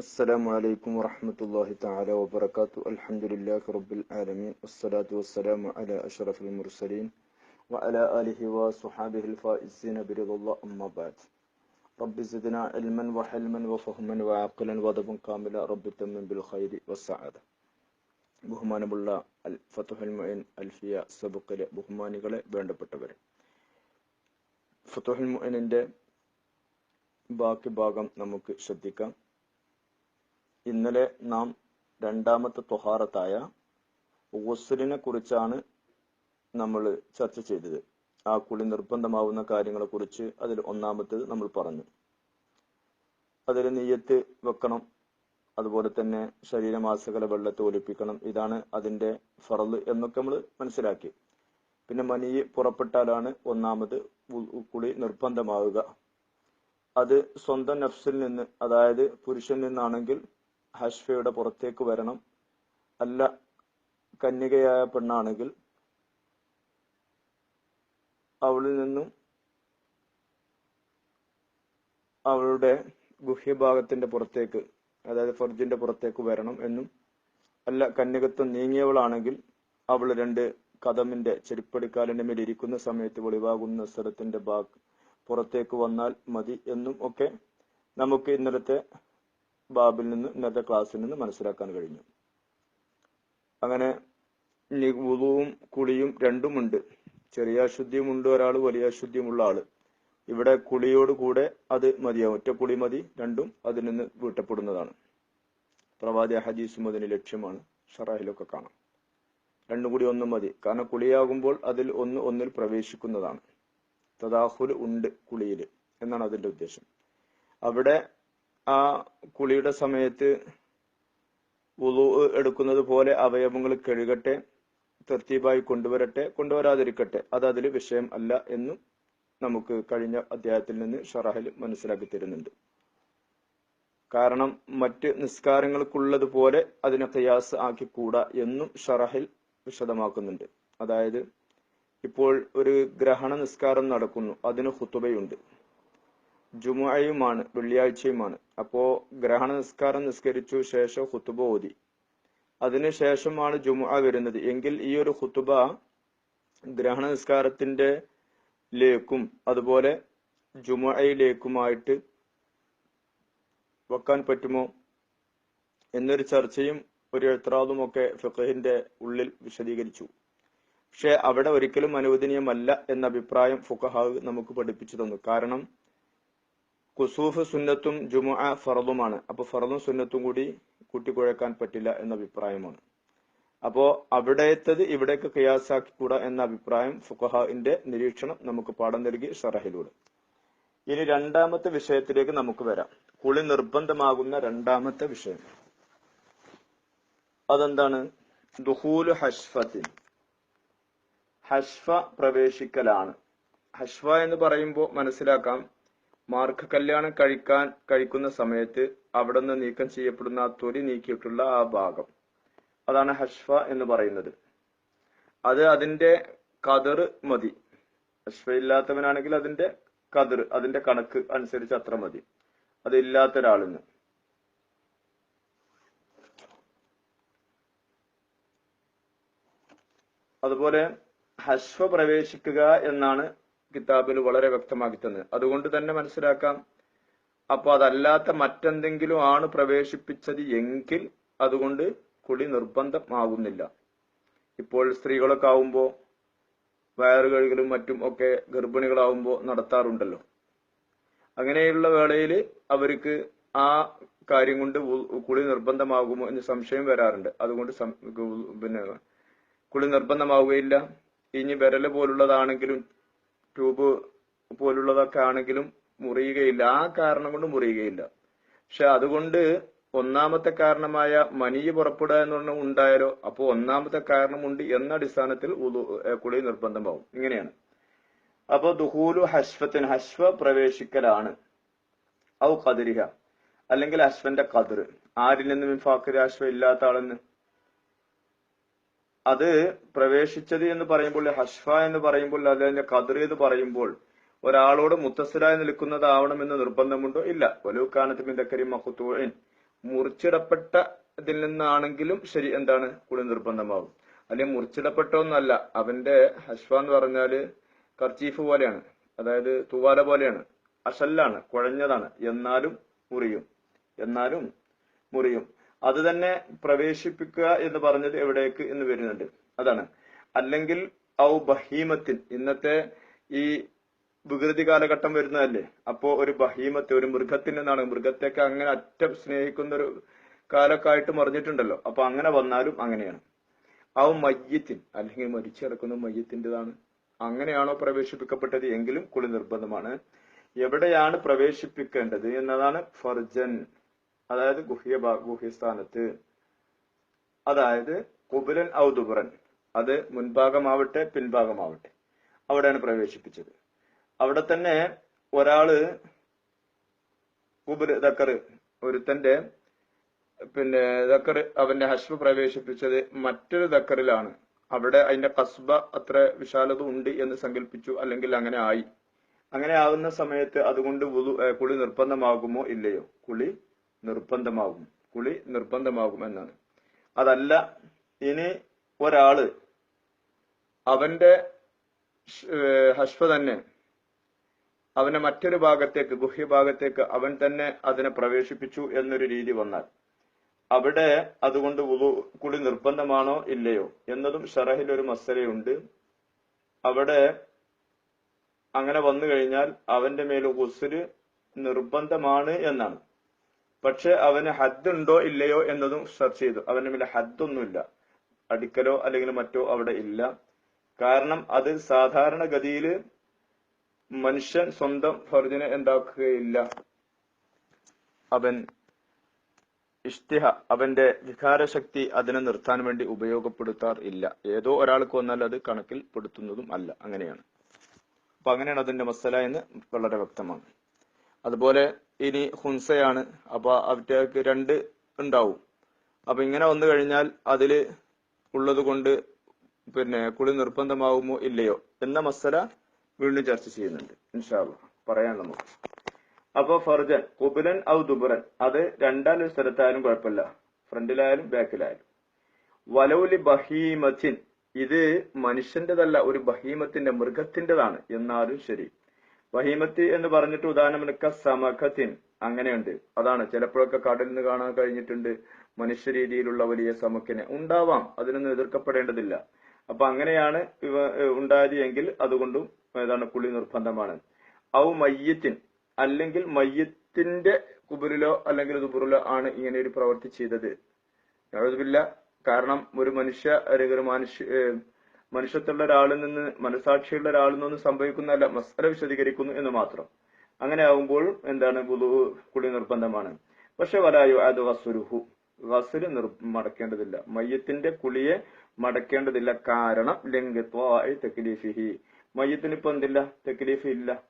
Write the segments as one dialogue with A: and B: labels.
A: السلام عليكم ورحمة الله تعالى وبركاته الحمد لله رب العالمين والصلاة والسلام على أشرف المرسلين وعلى آله وصحابه الفائزين برضا الله أما بعد رب زدنا علما وحلما وفهما وعقلا وضبا كاملا رب تمن بالخير والسعادة ബഹുമാനമുള്ള അൽ ഫത്തുഹൽ മൊയിൻ അൽഫിയ സബുക്കിലെ ബഹുമാനികളെ വേണ്ടപ്പെട്ടവരെ ഫത്തുഹൽ മൊയിനിന്റെ ബാക്കി ഭാഗം നമുക്ക് ശ്രദ്ധിക്കാം ഇന്നലെ നാം രണ്ടാമത്തെ തൊഹാറത്തായ ഗുസ്ലിനെ കുറിച്ചാണ് നമ്മൾ ചർച്ച ചെയ്തത്. ആ കുളി നിർബന്ധമാവുന്ന കാര്യങ്ങളെ കുറിച്ച് അതിൽ ഒന്നാമത്തേത് നമ്മൾ പറഞ്ഞു. അതിൽ നെയ്യത്ത് വെക്കണം അതുപോലെ തന്നെ ശരീരമാസകല വെള്ളത്തെ ഒലിപ്പിക്കണം. ഇതാണ് അതിന്റെ ഫറൽ എന്നൊക്കെ നമ്മൾ മനസ്സിലാക്കി. പിന്നെ മനി പുറപ്പെട്ടാലാണ് ഒന്നാമത് കുളി നിർബന്ധമാവുക. അത് സ്വന്തം നഫ്സിൽ നിന്ന് അതായത് പുരുഷൻ നിന്നാണെങ്കിൽ ഹഷ്ഫയുടെ പുറത്തേക്ക് വരണം. അല്ല കന്യകയായ പെണ്ണാണെങ്കിൽ അവളിൽ നിന്നും അവളുടെ ഗുഹ്യഭാഗത്തിന്റെ പുറത്തേക്ക് അതായത് ഫർജിന്റെ പുറത്തേക്ക് വരണം എന്നും. അല്ല കന്യകത്വം നീങ്ങിയവളാണെങ്കിൽ അവൾ രണ്ട് കഥമിന്റെ ചെരുപ്പടിക്കാലിന്റെ മേൽ ഇരിക്കുന്ന സമയത്ത് വെളിവാകുന്ന സ്ഥലത്തിന്റെ ഭാഗ് പുറത്തേക്ക് വന്നാൽ മതി എന്നും ഒക്കെ നമുക്ക് ഇന്നലത്തെ ബാബിൽ നിന്ന് ഇന്നത്തെ ക്ലാസ്സിൽ നിന്ന് മനസ്സിലാക്കാൻ കഴിഞ്ഞു. അങ്ങനെ വുളുവും കുളിയും രണ്ടുമുണ്ട്. ചെറിയ അശുദ്ധിയുമുണ്ട് ഒരാൾ വലിയ അശുദ്ധിയുമുള്ള ആൾ. ഇവിടെ കുളിയോട് കൂടെ അത് മതിയാവും ഒറ്റ കുളി മതി രണ്ടും അതിൽ നിന്ന് വീട്ടപ്പെടുന്നതാണ്. പ്രവാദി ഹദീസും അതിന് ലക്ഷ്യമാണ്. ഷറാഹിലൊക്കെ കാണാം. രണ്ടും കൂടി ഒന്നും മതി. കാരണം കുളിയാകുമ്പോൾ അതിൽ ഒന്ന് ഒന്നിൽ പ്രവേശിക്കുന്നതാണ്. തദാഹുൽ ഉണ്ട് കുളിയിൽ എന്നാണ് അതിന്റെ ഉദ്ദേശം. അവിടെ ആ കുളിയുടെ സമയത്ത് വുളു എടുക്കുന്നത് പോലെ അവയവങ്ങൾ കഴുകട്ടെ തർത്തീബായി കൊണ്ടുവരട്ടെ കൊണ്ടുവരാതിരിക്കട്ടെ. അത് അതിൽ വിഷയം അല്ല എന്നും നമുക്ക് കഴിഞ്ഞ അധ്യായത്തിൽ നിന്ന് ഷറാഹിൽ മനസ്സിലാക്കി തരുന്നുണ്ട്. കാരണം മറ്റ് നിസ്കാരങ്ങൾക്കുള്ളതുപോലെ അതിനെ കയാസ് ആക്കി കൂടാ എന്നും ഷറഹിൽ വിശദമാക്കുന്നുണ്ട്. അതായത് ഇപ്പോൾ ഒരു ഗ്രഹണ നിസ്കാരം നടക്കുന്നു. അതിന് ഹുത്തുബയുണ്ട് ജുമുഅയുമാണ് വെള്ളിയാഴ്ചയുമാണ്. അപ്പോ ഗ്രഹണ നിസ്കാരം നിസ്കരിച്ചു ശേഷം ഹുത്തുബ ഓതി. അതിനുശേഷമാണ് ജുമുഅ വരുന്നത്. എങ്കിൽ ഈ ഒരു ഹുത്തുബ ഗ്രഹണ നിസ്കാരത്തിന്റെ ലേക്കും അതുപോലെ ജുമുഅയിലേക്കുമായിട്ട് വെക്കാൻ പറ്റുമോ എന്നൊരു ചർച്ചയും ഒരു എത്രാതും ഒക്കെ ഫിഖഹിന്റെ ഉള്ളിൽ വിശദീകരിച്ചു. പക്ഷെ അവിടെ ഒരിക്കലും അനുവദനീയമല്ല എന്ന അഭിപ്രായം ഫുഖഹാവ് നമുക്ക് പഠിപ്പിച്ചു തന്നു. കാരണം കുസൂഫ് സുന്നത്തും ജുമുഅ ഫറദുമാണ്. അപ്പൊ ഫറദും സുന്നത്തും കൂടി കൂട്ടിക്കുഴക്കാൻ പറ്റില്ല എന്ന അഭിപ്രായമാണ്. അപ്പോ അവിടേത്തത് ഇവിടേക്ക് കയാസാക്കി കൂടാ എന്ന അഭിപ്രായം ഫുഖഹിന്റെ നിരീക്ഷണം നമുക്ക് പാഠം നൽകി ഷറഹിലൂടെ ഇനി രണ്ടാമത്തെ വിഷയത്തിലേക്ക് നമുക്ക് വരാം. കുളി നിർബന്ധമാകുന്ന രണ്ടാമത്തെ വിഷയം. അതെന്താണ്? ദുഹൂലു ഹഷ്ഫത്തിൻ. ഹഷ്ഫ പ്രവേശിക്കലാണ്. ഹഷ്ഫ എന്ന് പറയുമ്പോൾ മനസ്സിലാക്കാം. മാർക്ക് കല്യാണം കഴിക്കാൻ കഴിക്കുന്ന സമയത്ത് അവിടെ നിന്ന് നീക്കം ചെയ്യപ്പെടുന്ന ആ തൊലി നീക്കിയിട്ടുള്ള ആ ഭാഗം. അതാണ് ഹഷ്ഫ എന്ന് പറയുന്നത്. അത് അതിന്റെ കതർ മതി. ഹഷ്ഫ ഇല്ലാത്തവനാണെങ്കിൽ അതിന്റെ കതിർ അതിന്റെ കണക്ക് അനുസരിച്ച് അത്ര മതി. അതില്ലാത്ത ഒരാളിന്. അതുപോലെ ഹഷ്ഫ പ്രവേശിക്കുക എന്നാണ് കിതാബിൽ വളരെ വ്യക്തമാക്കി തന്നത് അതുകൊണ്ട് തന്നെ മനസ്സിലാക്കാം. അപ്പൊ അതല്ലാത്ത മറ്റെന്തെങ്കിലും ആണ് പ്രവേശിപ്പിച്ചത് എങ്കിൽ അതുകൊണ്ട് കുളി നിർബന്ധമാകുന്നില്ല. ഇപ്പോൾ സ്ത്രീകളൊക്കെ ആവുമ്പോ വയറ് കഴുകലും മറ്റും ഒക്കെ ഗർഭിണികളാവുമ്പോ നടത്താറുണ്ടല്ലോ. അങ്ങനെയുള്ള വേളയിൽ അവർക്ക് ആ കാര്യം കൊണ്ട് കുളി നിർബന്ധമാകുമോ എന്ന് സംശയം വരാറുണ്ട്. അതുകൊണ്ട് പിന്നെ കുളി നിർബന്ധമാവുകയില്ല. ഇനി വിരൽ പോലുള്ളതാണെങ്കിലും ട്യൂബ് പോലുള്ളതൊക്കെ ആണെങ്കിലും മുറിയുകയില്ല. ആ കാരണം കൊണ്ട് മുറിയുകയില്ല. പക്ഷെ അതുകൊണ്ട് ഒന്നാമത്തെ കാരണമായ മനിയ് പുറപ്പെടുക എന്ന് പറഞ്ഞ ഉണ്ടായാലോ അപ്പോൾ ഒന്നാമത്തെ കാരണമുണ്ട് എന്ന അടിസ്ഥാനത്തിൽ കുളി നിർബന്ധമാവും. ഇങ്ങനെയാണ്. അപ്പൊ ദുഹൂലു ഹഷ്ഫത്തിന് ഹസ്വ പ്രവേശിക്കലാണ്. ഔ കതിരിഹ അല്ലെങ്കിൽ അശ്വന്റെ കതിർ ആരിൽ നിന്നും ഫാക്കിരി അശ്വ ഇല്ലാത്ത ആളെന്ന്? അത് പ്രവേശിച്ചത് എന്ന് പറയുമ്പോൾ ഹഷ്ഫ എന്ന് പറയുമ്പോൾ അതിന്റെ ഖദർ എന്ന് പറയുമ്പോൾ ഒരാളോട് മുത്തസ്സരായി നിൽക്കുന്നതാവണമെന്ന് നിർബന്ധമുണ്ടോ? ഇല്ല. വലൂക്കാനത്ത് മിന്തക്കരി മഹുത്തൂൻ മുറിച്ചിടപ്പെട്ട ഇതിൽ നിന്നാണെങ്കിലും ശരി എന്താണ്? കൂടുതൽ നിർബന്ധമാവും. അല്ലെങ്കിൽ മുറിച്ചിടപ്പെട്ടൊന്നല്ല അവന്റെ ഹഷ്ഫ എന്ന് പറഞ്ഞാൽ കർച്ചീഫ് പോലെയാണ്. അതായത് തൂവാല പോലെയാണ്. അഷല്ലാണ് കുഴഞ്ഞതാണ്. എന്നാലും മുറിയും. എന്നാലും മുറിയും. അത് തന്നെ പ്രവേശിപ്പിക്കുക എന്ന് പറഞ്ഞത് എവിടേക്ക് എന്ന് വരുന്നുണ്ട്. അതാണ്. അല്ലെങ്കിൽ ഔ ബഹീമത്തിൻ ഇന്നത്തെ ഈ വികൃതി കാലഘട്ടം വരുന്നതല്ലേ? അപ്പോ ഒരു ബഹീമത്തെ ഒരു മൃഗത്തിന് എന്നാണ് മൃഗത്തെയൊക്കെ അങ്ങനെ അറ്റം സ്നേഹിക്കുന്ന ഒരു കാലൊക്കെ ആയിട്ട് മറിഞ്ഞിട്ടുണ്ടല്ലോ. അപ്പൊ അങ്ങനെ വന്നാലും അങ്ങനെയാണ്. ഔ മയ്യത്തിൻ അല്ലെങ്കിൽ മരിച്ചു കിടക്കുന്ന മയ്യത്തിന്റെതാണ്. അങ്ങനെയാണോ പ്രവേശിപ്പിക്കപ്പെട്ടത്? എങ്കിലും കുളി നിർബന്ധമാണ്. എവിടെയാണ് പ്രവേശിപ്പിക്കേണ്ടത്? എന്നതാണ് ഫർജൻ. അതായത് ഗുഹ്യ ഗുഹ്യസ്ഥാനത്ത്. അതായത് കുബുരൻ ഔ ദുബുറൻ. അത് മുൻഭാഗമാവട്ടെ പിൻഭാഗമാവട്ടെ. അവിടെയാണ് പ്രവേശിപ്പിച്ചത്. അവിടെ തന്നെ ഒരാൾ കുബുര ദക്കർ ഒരുത്തന്റെ പിന്നെ ദക്കർ അവന്റെ ഹഷ്ബ് പ്രവേശിപ്പിച്ചത് മറ്റൊരു ദക്കറിലാണ്. അവിടെ അതിന്റെ കസ്ബ അത്ര വിശാലത ഉണ്ട് എന്ന് സങ്കല്പിച്ചു അല്ലെങ്കിൽ അങ്ങനെ ആയി. അങ്ങനെ ആവുന്ന സമയത്ത് അതുകൊണ്ട് കുളി നിർബന്ധമാകുമോ ഇല്ലയോ? കുളി നിർബന്ധമാകും. കുളി നിർബന്ധമാകും എന്നാണ്. അതല്ല ഇനി ഒരാൾ അവന്റെ ഷ്- തന്നെ അവനെ മറ്റൊരു ഭാഗത്തേക്ക് ഗുഹ്യഭാഗത്തേക്ക് അവൻ തന്നെ അതിനെ പ്രവേശിപ്പിച്ചു എന്നൊരു രീതി വന്നാൽ അവിടെ അതുകൊണ്ട് കുളി നിർബന്ധമാണോ ഇല്ലയോ എന്നതും ഷറഹിൽ ഒരു മസലയുണ്ട്. അവിടെ അങ്ങനെ വന്നു കഴിഞ്ഞാൽ അവന്റെ മേൽ ഗുസുര് നിർബന്ധമാണ് എന്നാണ്. പക്ഷെ അവന് ഹദ്ദുണ്ടോ ഇല്ലയോ എന്നതും സെർച്ച് ചെയ്തു. അവന് മേലെ ഹദ്ദൊന്നുമില്ല. അടിക്കലോ അല്ലെങ്കിൽ മറ്റോ അവിടെ ഇല്ല. കാരണം അത് സാധാരണഗതിയിൽ മനുഷ്യൻ സ്വന്തം ഫർജിനെ എന്താക്കുകയില്ല. അവൻ ഇഷ്ടിഹ അവന്റെ വികാരശക്തി അതിനെ നിർത്താൻ വേണ്ടി ഉപയോഗപ്പെടുത്താർ ഇല്ല. ഏതോ ഒരാൾക്ക് വന്നാൽ അത് കണക്കിൽ പെടുത്തുന്നതും അല്ല. അങ്ങനെയാണ്. അപ്പൊ അങ്ങനെയാണ് അതിന്റെ മസല എന്ന് വളരെ വ്യക്തമാണ്. അതുപോലെ ഇനി ഹുൻസയാണ്. അപ്പൊ അവറ്റക്ക് രണ്ട് ഉണ്ടാവും. അപ്പൊ ഇങ്ങനെ വന്നു കഴിഞ്ഞാൽ അതിൽ ഉള്ളത് കൊണ്ട് പിന്നെ കുളി നിർബന്ധമാവുമോ ഇല്ലയോ എന്ന മസല വീണ്ടും ചർച്ച ചെയ്യുന്നുണ്ട്. ഇൻഷാല്ല പറയാൻ നമുക്ക്. അപ്പൊ ഫർജൻ കുബുലൻ ഔ ദുബുറൻ. അത് രണ്ടാലും സ്ഥലത്തായാലും കുഴപ്പമില്ല. ഫ്രണ്ടിലായാലും ബാക്കിലായാലും. വലൗലി ബഹീമത്തിൻ. ഇത് മനുഷ്യന്റെതല്ല ഒരു ബഹീമത്തിന്റെ മൃഗത്തിന്റെതാണ് എന്നാലും ശരി. ബഹീമത്ത് എന്ന് പറഞ്ഞിട്ട് ഉദാഹരണം എടുക്ക. സമഖത്തിൻ. അങ്ങനെയുണ്ട്. അതാണ്. ചിലപ്പോഴൊക്കെ കടലിൽ നിന്ന് കാണാൻ കഴിഞ്ഞിട്ടുണ്ട്. മനുഷ്യ രീതിയിലുള്ള വലിയ സമക്കിനെ ഉണ്ടാവാം. അതിനൊന്നും എതിർക്കപ്പെടേണ്ടതില്ല. അപ്പൊ അങ്ങനെയാണ് ഇവ ഉണ്ടായത് എങ്കിൽ അതുകൊണ്ടും ഏതാണ് കുളി നിർബന്ധമാണ്. ഔ മയ്യത്തിൻ. അല്ലെങ്കിൽ മയ്യത്തിന്റെ കുബുരിലോ അല്ലെങ്കിൽ ദുബുറിലോ ആണ് ഇങ്ങനെ ഒരു പ്രവൃത്തി ചെയ്തത്. കാരണം ഒരു മനുഷ്യ അല്ലെങ്കിൽ ഒരു മനുഷ്യ മനുഷ്യത്തുള്ള ഒരാളിൽ നിന്ന് മനസാക്ഷിയുള്ള ഒരാളിൽ നിന്നൊന്നും സംഭവിക്കുന്നതല്ല മസ്തല വിശദീകരിക്കുന്നു എന്ന് മാത്രം. അങ്ങനെ ആവുമ്പോൾ എന്താണ്? ബുധു കുളി നിർബന്ധമാണ്. പക്ഷെ വലായു അത് വസുരുഹു. വസുര് നിർ മടക്കേണ്ടതില്ല. മയ്യത്തിന്റെ കുളിയെ മടക്കേണ്ടതില്ല. കാരണം ലംഘിത്വായി തെക്കിലീഫിഹി മയ്യത്തിന് ഇപ്പൊ എന്തില്ല? തെക്കിലീഫ് ഇല്ല.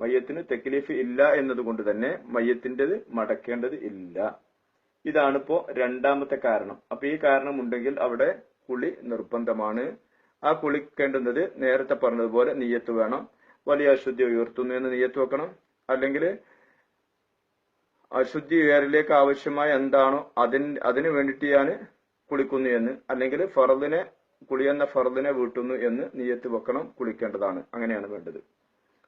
A: മയ്യത്തിന് തെക്കിലീഫ് ഇല്ല എന്നതുകൊണ്ട് തന്നെ മയ്യത്തിന്റെത് മടക്കേണ്ടത് ഇല്ല. ഇതാണിപ്പോ രണ്ടാമത്തെ കാരണം. അപ്പൊ ഈ കാരണം ഉണ്ടെങ്കിൽ അവിടെ കുളി നിർബന്ധമാണ്. ആ കുളിക്കേണ്ടുന്നത് നേരത്തെ പറഞ്ഞതുപോലെ നീയത്ത് വേണം. വലിയ അശുദ്ധി ഉയർത്തുന്നു എന്ന് നീയത്ത് വെക്കണം. അല്ലെങ്കിൽ അശുദ്ധി ഉയരലേക്ക് ആവശ്യമായ എന്താണോ അതിന് അതിന് വേണ്ടിയിട്ട് ഞാൻ കുളിക്കുന്നു എന്ന്. അല്ലെങ്കിൽ ഫറദിനെ കുളിയെന്ന ഫറദിനെ വീട്ടുന്നു എന്ന് നീയത്ത് വെക്കണം കുളിക്കേണ്ടതാണ്. അങ്ങനെയാണ് വേണ്ടത്.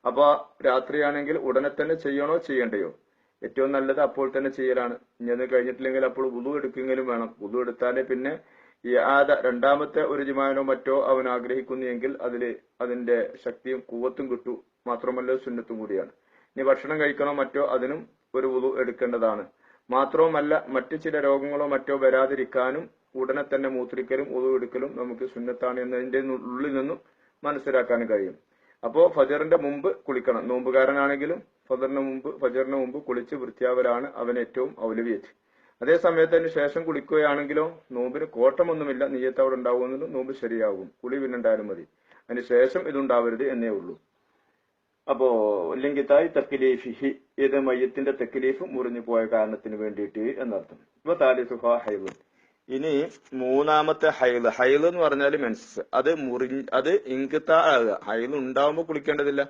A: അപ്പൊ രാത്രിയാണെങ്കിൽ ഉടനെ തന്നെ ചെയ്യണോ ചെയ്യണ്ടയോ? ഏറ്റവും നല്ലത് അപ്പോൾ തന്നെ ചെയ്യലാണ്. ഇനി അത് കഴിഞ്ഞിട്ടില്ലെങ്കിൽ അപ്പോൾ ഉതു എടുക്കെങ്കിലും വേണം. ഉതു എടുത്താലേ പിന്നെ ഈ ആദ രണ്ടാമത്തെ ഒരു ജിമാനോ മറ്റോ അവൻ ആഗ്രഹിക്കുന്നു എങ്കിൽ അതിൽ അതിന്റെ ശക്തിയും കൂവത്തും കിട്ടു. മാത്രമല്ല സുന്നത്തും കൂടിയാണ്. ഇനി ഭക്ഷണം കഴിക്കണോ മറ്റോ അതിനും ഒരു ഉതു എടുക്കേണ്ടതാണ്. മാത്രവുമല്ല മറ്റു ചില രോഗങ്ങളോ മറ്റോ വരാതിരിക്കാനും ഉടനെ തന്നെ മൂത്രിക്കലും ഉതു എടുക്കലും നമുക്ക് സുന്നത്താണ് എന്നതിന്റെ ഉള്ളിൽ നിന്നും മനസ്സിലാക്കാനും കഴിയും. അപ്പോ ഫജറിന്റെ മുമ്പ് കുളിക്കണം. നോമ്പുകാരനാണെങ്കിലും ഫജറിന് മുമ്പ് ഫജറിന് മുമ്പ് കുളിച്ച് വൃത്തിയാവലാണ് അവൻ ഏറ്റവും ഔലവിയത്ത് അതേ സമയത്ത് അതിന് ശേഷം കുളിക്കുകയാണെങ്കിലോ നോമ്പിന് കോട്ടമൊന്നുമില്ല നീയത്ത് അവിടെ ഉണ്ടാവുമെന്നത് നോമ്പ് ശരിയാകും കുളി പിന്നുണ്ടായാലും മതി. അതിന് ശേഷം ഇതുണ്ടാവരുത് എന്നേ ഉള്ളൂ. അപ്പോ ലിംഗിത്തായി തെക്കിലീഫിഹി ഇത് മയ്യത്തിന്റെ തെക്കിലേഫ് മുറിഞ്ഞു പോയ കാരണത്തിന് വേണ്ടിയിട്ട് എന്നർത്ഥം. ഇപ്പൊ താലിസുഹ ഹൈബ്. ഇനി മൂന്നാമത്തെ ഹൈൽ ഹൈൽ എന്ന് പറഞ്ഞാൽ മെൻസസ് അത് മുറി അത് ഇങ്കുത്താ ആകുക. ഹൈൽ ഉണ്ടാവുമ്പോൾ കുളിക്കേണ്ടതില്ല.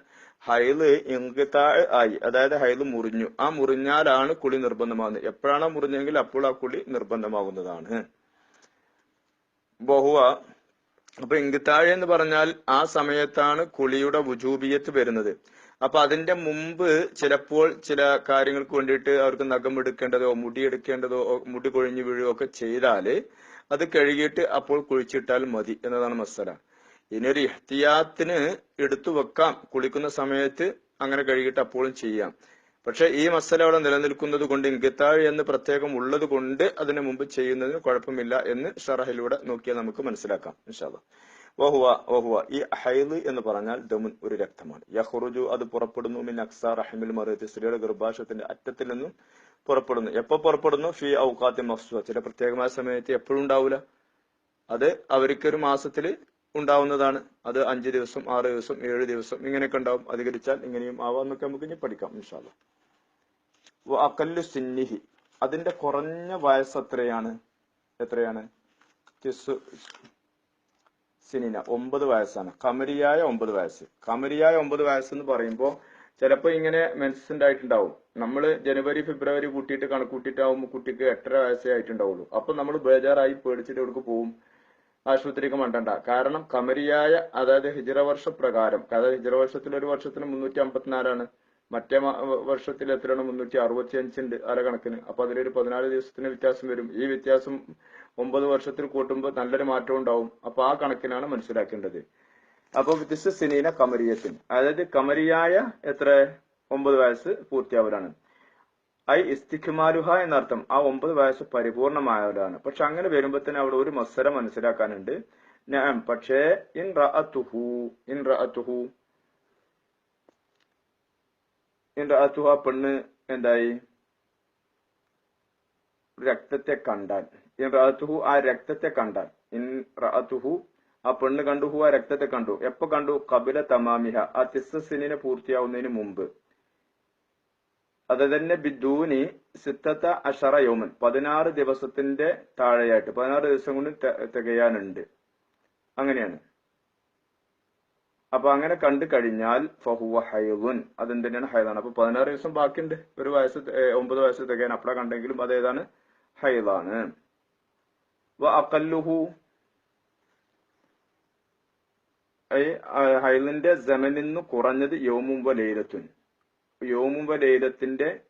A: ഹൈൽ ഇങ്കുത്താ ആയി. അതായത് ഹൈൽ മുറിഞ്ഞു. ആ മുറിഞ്ഞാലാണ് കുളി നിർബന്ധമാകുന്നത് എപ്പോഴാണോ മുറിഞ്ഞെങ്കിൽ അപ്പോൾ ആ കുളി നിർബന്ധമാകുന്നതാണ് ബഹുവ അപ്പൊ ഇങ്കുത്താഴ് എന്ന് പറഞ്ഞാൽ ആ സമയത്താണ് കുളിയുടെ വുജൂബിയത്ത് വരുന്നത്. അപ്പൊ അതിന്റെ മുമ്പ് ചിലപ്പോൾ ചില കാര്യങ്ങൾക്ക് വേണ്ടിയിട്ട് അവർക്ക് നഖം എടുക്കേണ്ടതോ മുടി എടുക്കേണ്ടതോ മുടി കൊഴിഞ്ഞു വീഴുകയോ ഒക്കെ ചെയ്താൽ അത് കഴുകിയിട്ട് അപ്പോൾ കുഴിച്ചിട്ടാൽ മതി എന്നതാണ് മസല ഇനി ഒരു ഇഹ്തിയാത്തിന് എടുത്തു വെക്കാം. കുളിക്കുന്ന സമയത്ത് അങ്ങനെ കഴുകിയിട്ട് അപ്പോഴും ചെയ്യാം. പക്ഷെ ഈ മസല അവിടെ നിലനിൽക്കുന്നത് കൊണ്ട് ഇൻകിത്താഴ് എന്ന് പ്രത്യേകം ഉള്ളത് കൊണ്ട് അതിനു മുമ്പ് ചെയ്യുന്നതിന് കുഴപ്പമില്ല എന്ന് ഷറഹിലൂടെ നോക്കിയാൽ നമുക്ക് മനസ്സിലാക്കാം ഇൻഷാല്ല വഹുവ വഹുവ ഈ ഹൈദ് എന്ന് പറഞ്ഞാൽ ദമുൻ ഒരു രക്തമാണ്. യഹ്റുജു അത് പുറപ്പെടുന്നു മിൻ അക്സാർ റഹിമിൽ മറിയത്ത്. സ്ത്രീയുടെ ഗർഭാശയത്തിന്റെ അറ്റത്തിൽ നിന്നും പുറപ്പെടുന്നു. എപ്പോ പുറപ്പെടുന്നു? ഫി ഔക്കാത്തി മഫ്സുവ ചില പ്രത്യേകമായ സമയത്ത് എപ്പോഴും ഉണ്ടാവില്ല അത് അവർക്കൊരു മാസത്തിൽ ഉണ്ടാവുന്നതാണ്. അത് അഞ്ച് ദിവസം ആറ് ദിവസം ഏഴ് ദിവസം ഇങ്ങനെയൊക്കെ ഉണ്ടാവും. അധികരിച്ചാൽ ഇങ്ങനെയും ആവാം എന്നൊക്കെ നമുക്ക് ഇനി പഠിക്കാം ഇൻഷാല്ല അക്കല്ലു സിന്നിഹി. അതിന്റെ കുറഞ്ഞ വയസ്സ് എത്രയാണ്? എത്രയാണ്? സിനിന. ഒമ്പത് വയസ്സാണ്. കമരിയായ ഒമ്പത് വയസ്സ്. കമരിയായ ഒമ്പത് വയസ്സ് എന്ന് പറയുമ്പോൾ ചിലപ്പോൾ ഇങ്ങനെ മെൻസസ് ആയിട്ടുണ്ടാവും. നമ്മൾ ജനുവരി ഫെബ്രുവരി കൂട്ടിയിട്ട് കണക്ക് കൂട്ടിയിട്ടാവുമ്പോൾ കുട്ടിക്ക് എട്ടര വയസ്സേ ആയിട്ടുണ്ടാവുള്ളൂ. അപ്പൊ നമ്മൾ ബേജാറായി പേടിച്ചിട്ട് എവിടേക്ക് പോവും? ആശുപത്രിക്ക് മണ്ടണ്ട കാരണം കമരിയായ അതായത് ഹിജറ വർഷ പ്രകാരം അതായത് ഹിജറ വർഷത്തിൽ ഒരു വർഷത്തിന് മുന്നൂറ്റി അമ്പത്തിനാലാണ് മറ്റേ വർഷത്തിൽ എത്രയാണ്? മുന്നൂറ്റി അറുപത്തി അഞ്ചുണ്ട് അര കണക്കിന് അപ്പൊ അതിലൊരു പതിനാല് ദിവസത്തിന് വ്യത്യാസം വരും. ഈ വ്യത്യാസം ഒമ്പത് വർഷത്തിൽ കൂട്ടുമ്പോൾ നല്ലൊരു മാറ്റം ഉണ്ടാവും. അപ്പൊ ആ കണക്കിനാണ് മനസ്സിലാക്കേണ്ടത്. അപ്പൊ വ്യത്യസ്ത സിനീന കമരിയത്തിൻ അതായത് കമരിയായ എത്ര? ഒമ്പത് വയസ്സ് പൂർത്തിയാവലാണ്. ഐ ഇസ്തിഖ്മാലുഹ എന്നർത്ഥം ആ ഒമ്പത് വയസ്സ് പരിപൂർണമായവരാണ്. പക്ഷെ അങ്ങനെ വരുമ്പോ തന്നെ അവിടെ ഒരു മത്സരം മനസ്സിലാക്കാനുണ്ട്. ഞാൻ പക്ഷേ ഇൻ റഅത്തുഹു ഇൻ റഅത്തുഹു ഇൻ റഅത്തുഹ പെണ്ണ് എന്തായി? രക്തത്തെ കണ്ടാൽ. ഇൻ റഅത്തുഹു ആ രക്തത്തെ കണ്ടാൽ. ഇൻ റഅത്തുഹു ആ പെണ്ണ് കണ്ടു ഹു ആ രക്തത്തെ കണ്ടു. എപ്പോ കണ്ടു? കപില തമാമിഹ. ആ തിസ്സസിനെ പൂർത്തിയാവുന്നതിന് മുമ്പ്. അത് തന്നെ ബിദൂനി സിത്തത്ത അഷറ യോമൻ. പതിനാറ് ദിവസത്തിന്റെ താഴെയായിട്ട് പതിനാറ് ദിവസം കൊണ്ട് തികയാനുണ്ട്. അങ്ങനെയാണ്. അപ്പൊ അങ്ങനെ കണ്ടു കഴിഞ്ഞാൽ ഫഹുവ ഹൈലുൻ അതെന്തിനാണ് ഹൈലാണ് അപ്പൊ പതിനാറ് ദിവസം ബാക്കിയുണ്ട്. ഒരു വയസ്സ് ഒമ്പത് വയസ്സ് തികയാൻ അപ്പഴ കണ്ടെങ്കിലും അതേതാണ് ഹൈലാണ് വ അക്കല്ലുഹു ഹൈലിന്റെ ജമനിന്ന് കുറഞ്ഞത് യോമുമ്പ ലൈലത്തുൻ. യോമുമ്പ ലേലത്തിന്റെ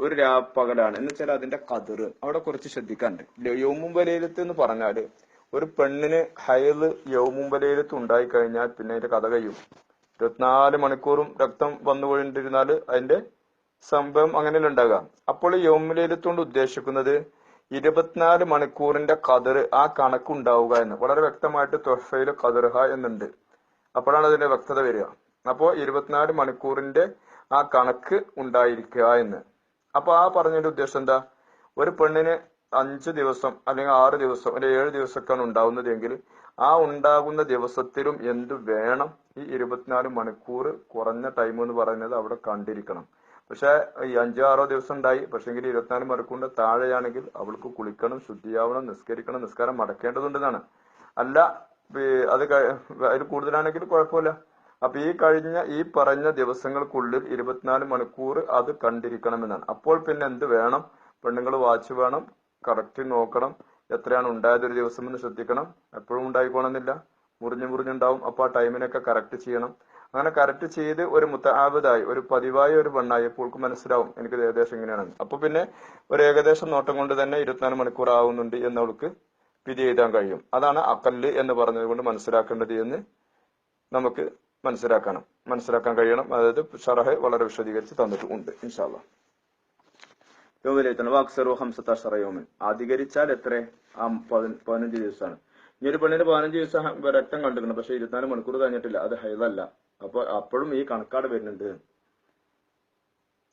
A: ഒരു രാപ്പകലാണ് എന്ന് വെച്ചാൽ അതിന്റെ കതിർ. അവിടെ കുറച്ച് ശ്രദ്ധിക്കാനുണ്ട്. യോമുമ്പ ലേലത്ത് എന്ന് പറഞ്ഞാൽ ഒരു പെണ്ണിന് ഹയൽ യൗമുമ്പ ലേലത്ത് ഉണ്ടായി കഴിഞ്ഞാൽ പിന്നെ അതിന്റെ കഥ കഴിയും. ഇരുപത്തിനാല് മണിക്കൂറും രക്തം വന്നു പോയിട്ടിരുന്നാൽ അതിന്റെ സംഭവം അങ്ങനെയല്ല ഉണ്ടാകാം. അപ്പോൾ ഈ യൗമുലൈലത്ത് കൊണ്ട് ഉദ്ദേശിക്കുന്നത് ഇരുപത്തിനാല് മണിക്കൂറിന്റെ കതിർ ആ കണക്ക് ഉണ്ടാവുക എന്ന്. വളരെ വ്യക്തമായിട്ട് തൊഫയിൽ കതിർഹ എന്നുണ്ട്. അപ്പോഴാണ് അതിന്റെ വ്യക്തത വരിക. അപ്പോ ഇരുപത്തിനാല് മണിക്കൂറിന്റെ ആ കണക്ക് ഉണ്ടായിരിക്കുക എന്ന്. അപ്പൊ ആ പറഞ്ഞതിന്റെ ഉദ്ദേശം എന്താ? ഒരു പെണ്ണിന് അഞ്ച് ദിവസം അല്ലെങ്കിൽ ആറ് ദിവസം അല്ലെങ്കിൽ ഏഴ് ദിവസമൊക്കെയാണ് ഉണ്ടാവുന്നതെങ്കിൽ ആ ഉണ്ടാകുന്ന ദിവസത്തിലും എന്ത് വേണം? ഈ ഇരുപത്തിനാല് മണിക്കൂർ കുറഞ്ഞ ടൈം എന്ന് പറയുന്നത് അവിടെ കണ്ടിരിക്കണം. പക്ഷെ ഈ അഞ്ചോ ആറോ ദിവസം ഉണ്ടായി. പക്ഷെങ്കിൽ ഇരുപത്തിനാല് മണിക്കൂറിന്റെ താഴെയാണെങ്കിൽ അവൾക്ക് കുളിക്കണം ശുദ്ധിയാവണം നിസ്കരിക്കണം നിസ്കാരം മടക്കേണ്ടതുണ്ടെന്നാണ്. അല്ല അത് അതിൽ കൂടുതലാണെങ്കിൽ കുഴപ്പമില്ല. അപ്പൊ ഈ കഴിഞ്ഞ ഈ പറഞ്ഞ ദിവസങ്ങൾക്കുള്ളിൽ ഇരുപത്തിനാല് മണിക്കൂർ അത് കണ്ടിരിക്കണമെന്നാണ്. അപ്പോൾ പിന്നെ എന്ത് വേണം? പെണ്ണുങ്ങൾ വാച്ച് വേണം കറക്റ്റ് നോക്കണം എത്രയാണ് ഉണ്ടായത് ഒരു ദിവസം എന്ന് ശ്രദ്ധിക്കണം. എപ്പോഴും ഉണ്ടായിക്കോണമെന്നില്ല മുറിഞ്ഞു മുറിഞ്ഞുണ്ടാവും. അപ്പൊ ആ ടൈമിനൊക്കെ കറക്റ്റ് ചെയ്യണം. അങ്ങനെ കറക്റ്റ് ചെയ്ത് ഒരു മുത്താവതായി ഒരു പതിവായ ഒരു പെണ്ണായി എപ്പോൾക്ക് മനസ്സിലാവും എനിക്ക് ഏകദേശം ഇങ്ങനെയാണ് അപ്പൊ പിന്നെ ഒരു ഏകദേശം നോട്ടം കൊണ്ട് തന്നെ ഇരുപത്തിനാല് മണിക്കൂർ ആവുന്നുണ്ട് എന്ന് അവൾക്ക് വിധി എഴുതാൻ കഴിയും. അതാണ് അക്കല്ല് എന്ന് പറഞ്ഞത് കൊണ്ട് മനസ്സിലാക്കേണ്ടത് എന്ന് നമുക്ക് മനസ്സിലാക്കണം. മനസ്സിലാക്കാൻ കഴിയണം. അതായത് ഷറഹ് വളരെ വിശദീകരിച്ച് തന്നിട്ടുണ്ട് ഇൻഷാല്ല യോമിലെത്തണം അധികരിച്ചാൽ എത്ര? ആ പതി- പതിനഞ്ച് ദിവസമാണ്. ഇനി ഒരു പെണ്ണിന് പതിനഞ്ച് ദിവസം ഒരറ്റം കണ്ടിരിക്കണം പക്ഷെ ഇരുപത്തിനാല് മണിക്കൂർ കഴിഞ്ഞിട്ടില്ല. അത് ഹൈതല്ല അപ്പൊ അപ്പോഴും ഈ കണക്കാട് വരുന്നുണ്ട്.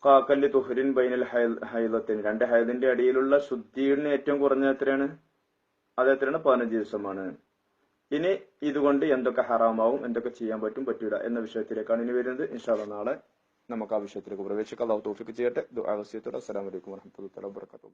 A: കാക്കല്ലി തുഹരിൻ ബൈനൽ ഹൈലത്തിന് രണ്ട് ഹൈദിന്റെ അടിയിലുള്ള ശുദ്ധിയുടെ ഏറ്റവും കുറഞ്ഞ എത്രയാണ്? അത് എത്രയാണ്? പതിനഞ്ച് ദിവസമാണ്. ഇനി ഇതുകൊണ്ട് എന്തൊക്കെ ഹറാമാവും എന്തൊക്കെ ചെയ്യാൻ പറ്റും പറ്റൂല എന്ന വിഷയത്തിലേക്കാണ് ഇനി വരുന്നത്. ഇൻഷാല്ല നാളെ നമുക്ക് ആ വിഷയത്തിലേക്ക് പ്രവേശിക്കാം. അള്ളാഹു തോഫിക്ക് ചെയ്യട്ടെ. അസ്സലാമലൈക്കും വറഹമത്തുള്ള വാബർക്കാത്തു